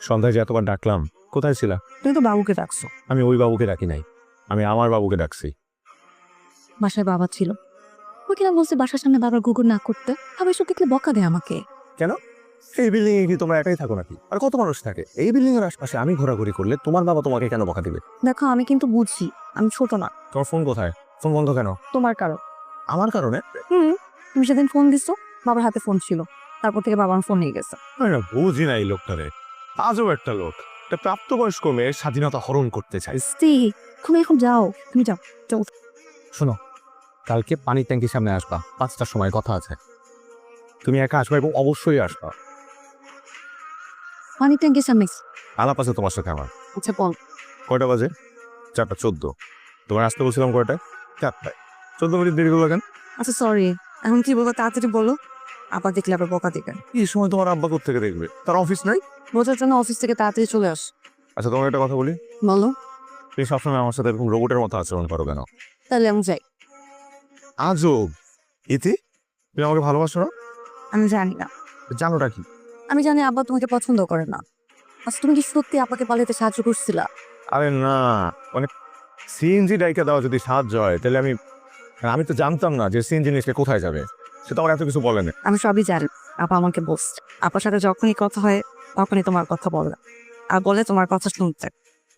সন্ধ্যায় যে এতবার ডাকলাম কোথায় ছিলা? তুমি তো বাবুকে ডাকছো। আমি ওই বাবুকে ডাকি নাই। আমি আমার বাবুকে ডাকছি। বাসায় বাবা ছিল। ওই কিনা বলছে বাসার সামনে বাবার গুগুর না করতে। আবার এসব দেখলে বকা দেয় আমাকে। কেন? এই বিল্ডিং এ কি তোমরা একাই থাকো নাকি? আর কত মানুষ থাকে? এই বিল্ডিং এর আশপাশে আমি ঘোরাঘুরি করলে তোমার বাবা তোমাকে কেন বকা দিবে? দেখো আমি কিন্তু বুঝছি আমি ছোট না। তোমার ফোন কোথায়? ফোন বন্ধ কেন? তোমার কারণ। আমার কারণে? হুম তুমি সেদিন ফোন দিছো বাবার হাতে ফোন ছিল। তারপর থেকে বাবার ফোন নিয়ে গেছে। বুঝি না এই লোকটারে। আজও একটা লোক। একটা প্রাপ্তবয়স্ক মেয়ে স্বাধীনতা হরণ করতে চাই স্ত্রী তুমি এখন যাও তুমি যাও যাও। শোনো কালকে পানির ট্যাঙ্কির সামনে আসবা পাঁচটার সময় কথা আছে। তুমি একা আসবা এবং অবশ্যই আসবা। পানি ট্যাঙ্কির সামনে আলাপ আছে তোমার সাথে আমার। আচ্ছা বল। কয়টা বাজে? চারটা চোদ্দ। তোমার আসতে বলছিলাম কয়টায়? চারটায়। চোদ্দ মিনিট দেরি করল কেন? আচ্ছা সরি এখন কি বলব তাড়াতাড়ি বলো। আবার দেখলে আবার বকা দিবে এই সময় তোমার আব্বা থেকে দেখবে? তার অফিস নাই? বোঝার জন্য অফিস থেকে তাড়াতাড়ি চলে আস। আচ্ছা তোমার একটা কথা বলি? বলো। তুমি সবসময় আমার সাথে এরকম রোবটের মতো আচরণ করো কেন? তাহলে আমি যাই। আজব। ইতি তুমি আমাকে ভালোবাসো না? আমি জানি না। জানোটা কি? আমি জানি আব্বা তোমাকে পছন্দ করে না। আচ্ছা তুমি কি সত্যি আব্বাকে পালাতে সাহায্য করছিলা? আরে না। মানে সিএনজি ডাইকা দেওয়া যদি সাহায্য হয় তাহলে আমি আমি তো জানতাম না যে সিএনজি জিনিসটা কোথায় যাবে। সেটা আমার এত কিছু বলে না। আমি সবই জানি। আপা আমাকে বলছে। আপার সাথে যখনই কথা হয় তখনই তোমার কথা বলে। আর বলে তোমার কথা শুনতে।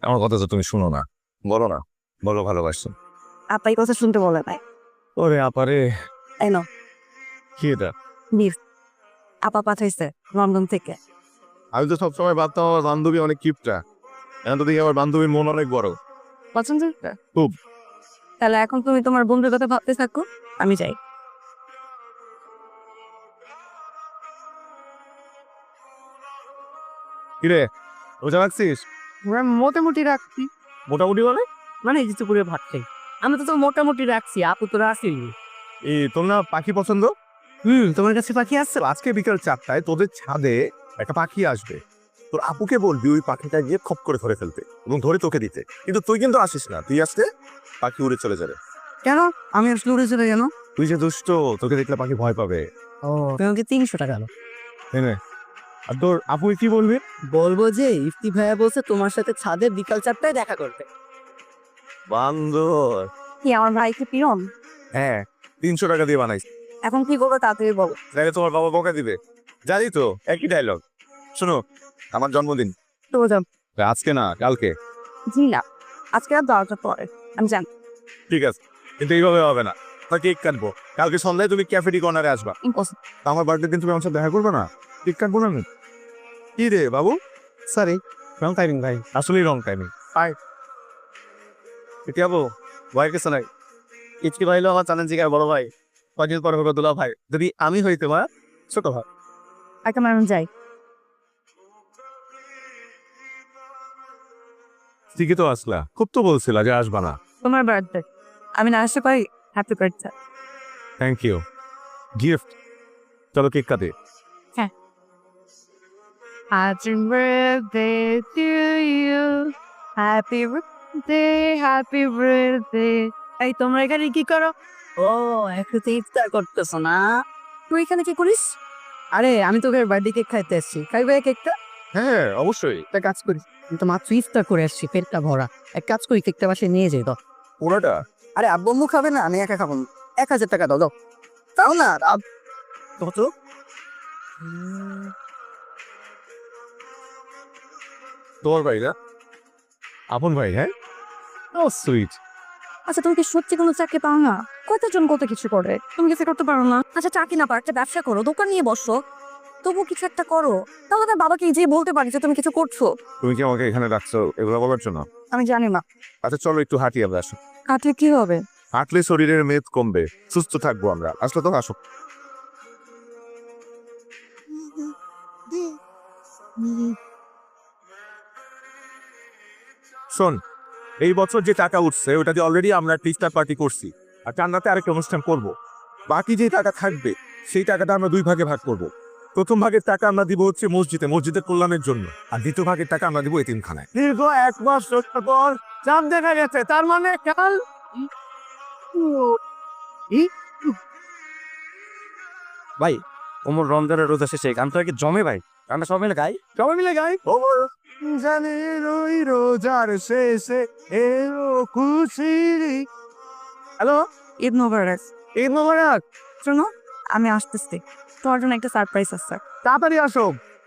আমার কথা তো তুমি শুনো না। বলো না। বলো ভালোবাসছো আপা এই কথা শুনতে বলে নাই। ওরে আপারে এই কি এটা? নিস আপা পাঠাইছে লন্ডন থেকে। আমি তো সবসময় ভাবতাম আমার বান্ধবী অনেক কিপটা। এখন তো দেখি আমার বান্ধবীর মন অনেক বড়। পছন্দ খুব। তাহলে এখন তুমি তোমার বন্ধুর কথা ভাবতে থাকো। আমি যাই। কিরে রোজা রাখছিস? আমরা মোটামুটি রাখছি। মোটামুটি মানে? মানে এই যে দুপুরে ভাত খাই। আমি তো তো মোটামুটি রাখছি আপু তো রাখছি এই তোর না পাখি পছন্দ? হুম তোমার কাছে পাখি আসছে আজকে বিকাল চারটায় তোদের ছাদে একটা পাখি আসবে। তোর আপুকে বলবি ওই পাখিটা গিয়ে খপ করে ধরে ফেলতে এবং ধরে তোকে দিতে। কিন্তু তুই কিন্তু আসিস না। তুই আসতে পাখি উড়ে চলে যাবে কেন? আমি আসলে উড়ে চলে গেল। তুই যে দুষ্ট তোকে দেখলে পাখি ভয় পাবে। ও তোমাকে তিনশো টাকা এনে আর তোর আপু কি বলবি বলব যে ইফতি ভাইয়া বলছে তোমার সাথে ছাদে বিকাল চারটায় দেখা করবে। বান্দর। কি আমার ভাই কি পিয়ন? হ্যাঁ তিনশো টাকা দিয়ে বানাইছি। এখন কি করব তাড়াতাড়ি বলো। তাহলে তোমার বাবা বকা দিবে। জানি তো একই ডায়লগ শোনো আমার জন্মদিন। তো আজকে না কালকে। জি না আজকে আর দরকার পরে আমি জানি। ঠিক আছে কিন্তু এইভাবে হবে না। তা কেক কাটবো। কালকে সন্ধ্যায় তুমি ক্যাফেটি কর্নারে আসবা আমার বার্থডে দিন তুমি আমার সাথে দেখা করবে না? কেক কাটবো না। আমি কি রে বাবু? সরি রং টাইমিং ভাই। আসলেই রং টাইমিং হাই এটা যাব ভাইয়ের কাছে নাই? ইচকি ভাইলো আমার চানেন জিগায় বড় ভাই। কদিন পরে হবে দুলা ভাই। যদি আমি হইতে মা ছোট ভাই। যাই। ঠিকই তো আসলা খুব তো বলছিলা যে আসবা না। তোমার বার্থডে আমি না আসতে পারি? Happy birthday thank you gift চলো কেক কাটে। Happy birthday to you. Happy birthday, happy birthday. এই তোমরা এখানে কি করো? ও একসাথে ইফতার করতেছো না? তুই এখানে কি করিস? আরে আমি তোকে বার্থডে কেক খাইতে এসেছি খাইবে কেকটা? হ্যাঁ অবশ্যই। একটা কাজ করি আমি তো মাত্র ইফতার করে আসছি পেটটা ভরা। এক কাজ করি কেকটা বাসে নিয়ে যাই তো পুরোটা আরে আব্বু খাবে না? আমি একা খাব। এক হাজার টাকা দাও দাও। তাও না কত? তোমার ভাই না? আপন ভাই হ্যাঁ? ও সুইট আচ্ছা তুমি কি সত্যি কোনো চাকরি পাও না? কতজন কত কিছু করে? তুমি কিছু করতে পারো না? আচ্ছা চাকরি না পার একটা ব্যবসা করো দোকান নিয়ে বসো। তবু কিছু একটা করো। তাহলে তার বাবাকে যে বলতে পারি যে তুমি কিছু করছ। তুমি কি আমাকে এখানে রাখছো এগুলো বলার জন্য? আমি জানি না। আচ্ছা চলো একটু হাঁটি আমরা আসো। কাঠে কি হবে? হাঁটলে শরীরের মেদ কমবে। সুস্থ থাকব আমরা। আসলে তো আসো। শোন এই বছর যে টাকা উঠছে ওটা দিয়ে অলরেডি আমরা টিস্টার পার্টি করছি। আর চান্নাতে আরেকটা অনুষ্ঠান করব। বাকি যে টাকা থাকবে সেই টাকাটা আমরা দুই ভাগে ভাগ করব। প্রথম ভাগের টাকা আমরা দিব হচ্ছে মসজিদে মসজিদের কল্যাণের জন্য। আর দ্বিতীয় ভাগের টাকা আমরা দিব এতিমখানায়। দীর্ঘ এক মাস পর চাঁদ দেখা গেছে তার মানে কাল ভাই ওমর রমজানের রোজা শেষে গানটা কি জমে ভাই? আমরা সবাই মিলে গাই? সবাই মিলে গাই? জানে রই রোজার শেষে এলো খুশির হ্যালো? ঈদ মোবারক। ঈদ মোবারক! শোনো আমি আসতেছি। তোমার জন্য একটা সারপ্রাইজ আছে। তাড়াতাড়ি আসো।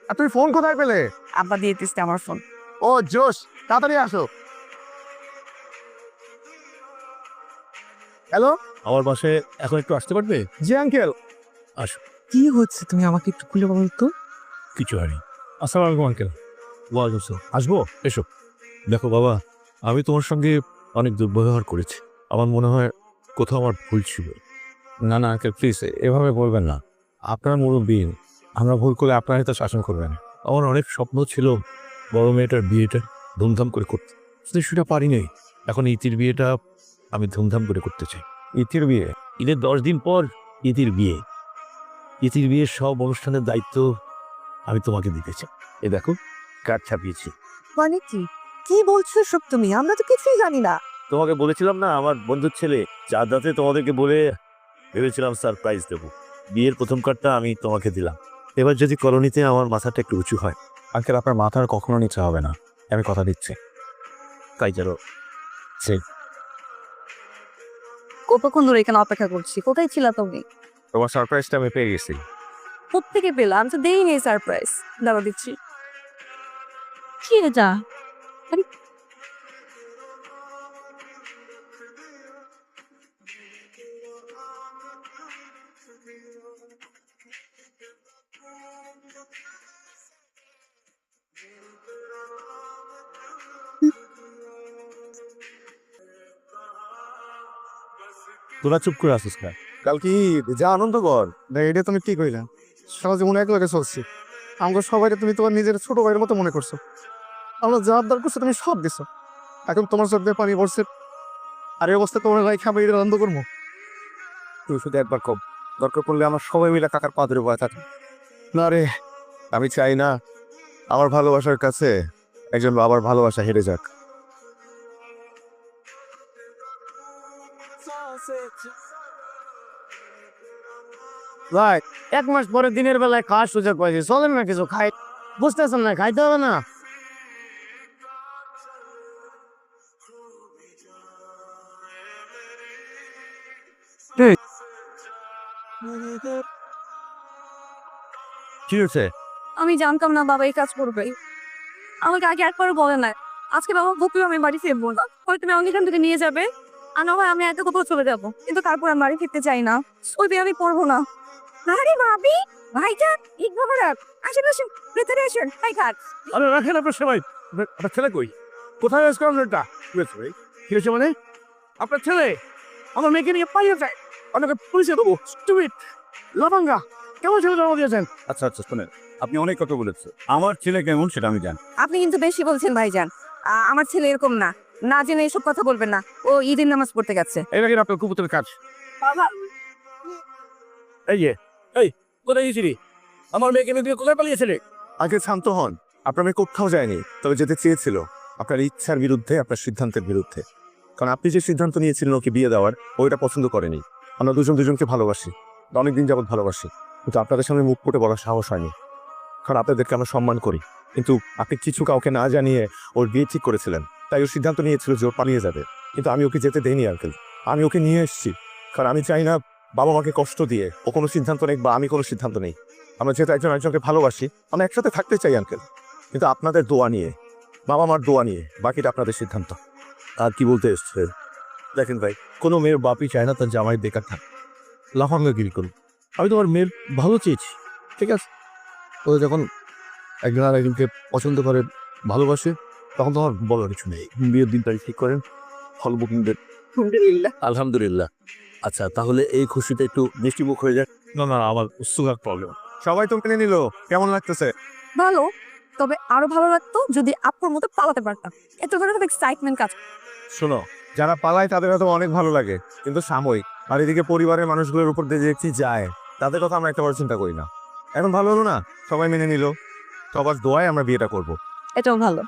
আর তুমি ফোন কোথায় পেলে? আব্বা দিয়ে দিচ্ছে আমার ফোন ও জোশ তাড়াতাড়ি আসো। হ্যালো? আমার বাসায় এখন একটু আসতে পারবে? জি আঙ্কেল আসো। কি হচ্ছে? তুমি আমাকে একটু খুলে বলো তো। কিছু হয়নি। আসসালামু আলাইকুম আঙ্কেল। ওয়ালাইকুম আসসালাম। আসব? এসো। দেখো বাবা আমি তোমার সঙ্গে অনেক দুর্ব্যবহার করেছি। আমার মনে হয় কোথাও আমার ভুল ছিল। না না আঙ্কেল প্লিজ এভাবে বলবেন না। আপনার মুরব্বী আমরা ভুল করলে আপনার তো শাসন করবেন। আমার অনেক স্বপ্ন ছিল বড় মেয়েটার বিয়েটা ধুমধাম করে করতে। কিন্তু সেটা পারিনি। এখন ইতির বিয়েটা আমি ধুমধাম করে করতে চাই। ইতির বিয়ে? ঈদের দশ দিন পর ইতির বিয়ে। ইতির বিয়ের সব অনুষ্ঠানের দায়িত্ব আমি তোমাকে দিতে চাই। এ দেখো কার্ড ছাপিয়েছি। মানে কি কি বলছো সব তুমি? আমরা তো কিছুই জানি না। তোমাকে বলেছিলাম না আমার বন্ধুর ছেলে চার রাতে তোমাদেরকে বলে ভেবেছিলাম সারপ্রাইজ দেবো। বিয়ের প্রথম কার্ডটা আমি তোমাকে দিলাম। এবার যদি কলোনিতে আমার মাথাটা একটু উঁচু হয় আঙ্কেল আপনার মাথার কখনো নিচে হবে না। আমি কথা দিচ্ছি। তাই জানো কতক্ষণ ধরে এখানে অপেক্ষা করছি। কোথায় ছিল তুমি? তোমার সারপ্রাইজটা আমি পেয়ে গেছি। কোথেকে পেলাম আমি তো দেই নেই সারপ্রাইজ দাঁড়া দিচ্ছি। কি এটা? তোরা চুপ করে আসিস না কাল কি যা আনন্দ কর। এটা তুমি কি কইলা। সারা জীবন এক লগে চলছি। আমাকে সবাই তুমি তোমার নিজের ছোট ভাইয়ের মতো মনে করছ। আমরা যা আবদার করছ তুমি সব দিছো। এখন তোমার চোখ দিয়ে পানি পড়ছে। আর এই অবস্থা তোমার ভাই খাবার এটা আনন্দ করব। তুই শুধু একবার কম। দরকার পড়লে আমার সবাই মিলে কাকার পা ধরে বয়ে থাকে। না রে। আমি চাই না আমার ভালোবাসার কাছে একজন বাবার ভালোবাসা হেরে যাক। ভাই এক মাস পরে দিনের বেলায় খাওয়ার সুযোগ পাইছি। চলেন না কিছু খাই। বুঝতেছেন না খাইতে হবে না। কি হয়েছে? আমি জানতাম না বাবা এই কাজ করবে। আমাকে আগে একবার বলে না আজকে বাবা বকলে আমি বাড়ি ফিরবো না। হয়তো তুমি আমাকে এখান থেকে নিয়ে যাবে। আর না হয় আমি এত কোথাও চলে যাব। কিন্তু তারপর আমি বাড়ি ফিরতে চাই না। ওই বিয়ে আমি করব না। আরে ভাবি ভাইজান ঈদ মোবারক আসেন আসেন ভেতরে আসেন ভাই খাট আরে রাখেন আপনার সবাই। আপনার ছেলে কই? কোথায় আজকে আপনারটা? কি হয়েছে ভাই। কি হয়েছে মানে? আপনার ছেলে? আমার মেয়েকে নিয়ে পালিয়ে যায়। আপনাকে পুলিশে দেবো। স্টুপিড লাভাঙ্গা কেমন ছেলে জন্ম দিয়েছেন? আচ্ছা আচ্ছা শোনেন আপনি অনেক কথা বলেছেন। আমার ছেলে কেমন সেটা আমি জানি। আপনি কিন্তু বেশি বলছেন ভাইজান। আমার ছেলে এরকম না। না জেনে এসব কথা বলবেন না। ও ঈদের নামাজ পড়তে গেছে। কি আপনার কুপুতের কাজ। এই যে এই, কোথায় গেছিলি? আমার মেয়েকে নিয়ে কোথায় পালিয়েছিলি? আগে শান্ত হন। আপনার মেয়ে কোথাও যায়নি, তবে যেতে চেয়েছিল। আপনার ইচ্ছার বিরুদ্ধে, আপনার সিদ্ধান্তের বিরুদ্ধে। কারণ আপনি যে সিদ্ধান্ত নিয়েছিলেন ওকে বিয়ে দেওয়ার ওইটা পছন্দ করেনি। আমরা দুজন দুজনকে ভালোবাসি। অনেকদিন যাবৎ ভালোবাসি। কিন্তু আপনাদের সামনে মুখ ফুটে বলার সাহস হয়নি। কারণ আপনাদেরকে আমরা সম্মান করি। কিন্তু আপনি কিছু কাউকে না জানিয়ে ওর বিয়ে ঠিক করেছিলেন। তাই ও সিদ্ধান্ত নিয়েছিল যে ওর পালিয়ে যাবে। কিন্তু আমি ওকে যেতে দেইনি, আঙ্কেল। আমি ওকে নিয়ে এসেছি। কারণ আমি চাই না বাবা মাকে কষ্ট দিয়ে ও কোনো সিদ্ধান্ত নেই বা আমি কোনো সিদ্ধান্ত নেই। আমরা যেহেতু একজন একজনকে ভালোবাসি আমরা একসাথে থাকতে চাই আঙ্কেল কিন্তু আপনাদের দোয়া নিয়ে বাবা মার দোয়া নিয়ে বাকিটা আপনাদের সিদ্ধান্ত। আর কি বলতে এসছে? দেখেন ভাই কোনো মেয়ের বাপই চায় না তার জামাই বেকার থাক। লাফাঙ্গাগিরি করুন। আমি তোমার মেয়ের ভালো চেয়েছি ঠিক আছে? ও যখন একজন আর একজনকে পছন্দ করে ভালোবাসে তখন তোমার বলার কিছু নেই। বিয়ের দিন তারিখ ঠিক করেন? ফল বুকিং দেন আলহামদুলিল্লাহ। আচ্ছা তাহলে এই খুশিতে একটু মিষ্টি মুখ হয়ে যায় না না আমার সুগার প্রবলেম সবাই তো মেনে নিল। কেমন লাগতেছে? ভালো তবে আরও ভালো লাগতো যদি আপুর মতো পালাতে পারতাম। এত ধরে এক্সাইটমেন্ট কাজ শোনো যারা পালায় তাদের হয়তো অনেক ভালো লাগে কিন্তু সাময়িক। আর এদিকে পরিবারের মানুষগুলোর উপর দিয়ে যে একটি যায় তাদের কথা আমরা একটা বার চিন্তা করি না। এখন ভালো হলো না? সবাই মেনে নিল। সবার দোয়ায় আমরা বিয়েটা করব। এটাও ভালো।